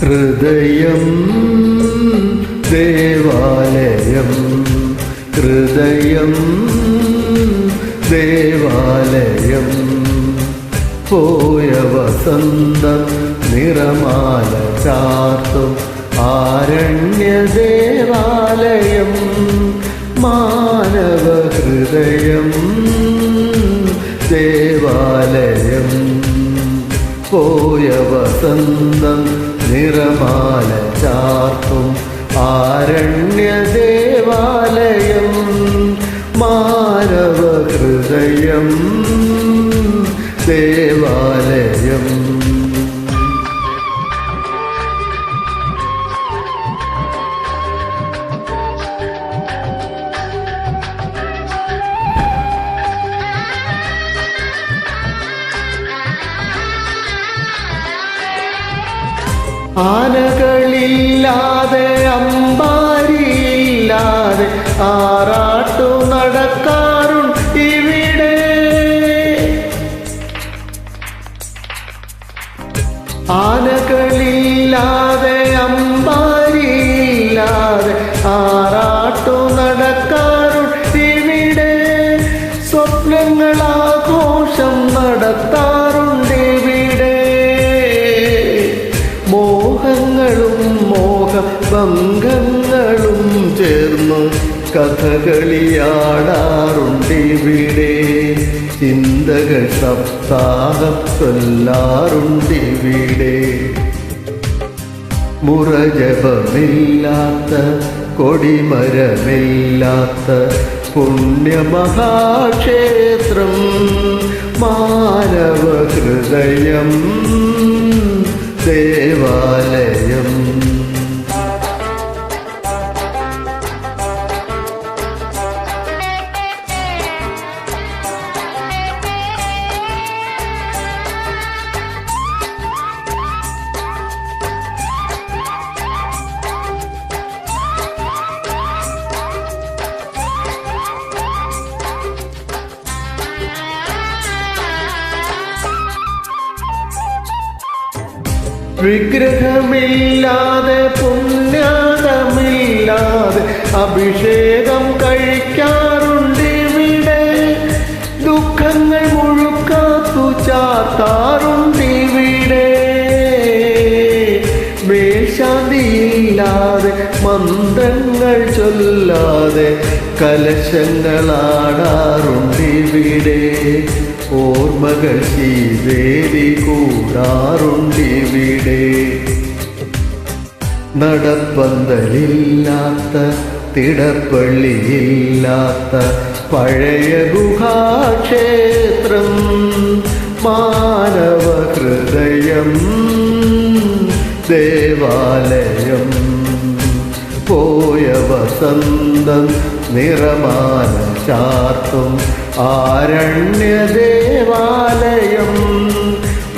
ഹൃദയം ദേവാലയം. ഹൃദയം ദേവാലയം. പോയ വസന്തം നിറമാല ചാർത്തും ആരണ്യ ദേവാലയം. പോയ വസന്തം നിറമാല ചാർത്തും ആരണ്യ ദേവാലയം മാനവ ഹൃദയം ദേവാലയം ആനകളില്ലാതെ അമ്പാരിയില്ലാതെ ആറാട്ടു നടക്കാറുണ്ട് ഇവിടെ. ആനകളില്ലാതെ അമ്പാരിയില്ലാതെ ആറാട്ടു നടക്കാറുണ്ട് ഇവിടെ. സ്വപ്നങ്ങളാഘോഷം നടത്താറുണ്ട് മോഹഭംഗങ്ങളും ചേർന്നു കഥകളിയാടാറുണ്ട് ഇവിടെ ചിന്തകൾ സപ്താഹം ചൊല്ലാറുണ്ട് ഇവിടെ മുറജപമില്ലാത്ത കൊടിമരമില്ലാത്ത പുണ്യമഹാക്ഷേത്രം മാനവ ഹൃദയം ദേവാലയം വിഗ്രഹമില്ലാതെ പുണ്യാതമില്ലാതെ അഭിഷേകം കഴിക്കാറുണ്ട് ഇവിടെ ദുഃഖങ്ങൾ മുഴുക്കാത്തു ചാത്താറുണ്ട് ഇവിടെ മേൽശാന്തിയില്ലാതെ മന്ത്രങ്ങൾ ചൊല്ലാതെ കലശങ്ങളാടാറുണ്ട് ഇവിടെ ഓർമ്മകൾ ശീതേരി കൂടാറുണ്ടിവിടെ. നടപ്പന്തലില്ലാത്ത തിടപ്പള്ളിയില്ലാത്ത പഴയ ഗുഹാക്ഷേത്രം മാനവ ഹൃദയം ദേവാലയം പോയ വസന്തം നിറമാന ചാർത്തും ആരണ്യദേവാലയം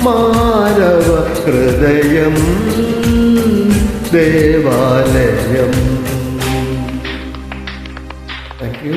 മാനവ ഹൃദയം ദേവാലയം. Thank you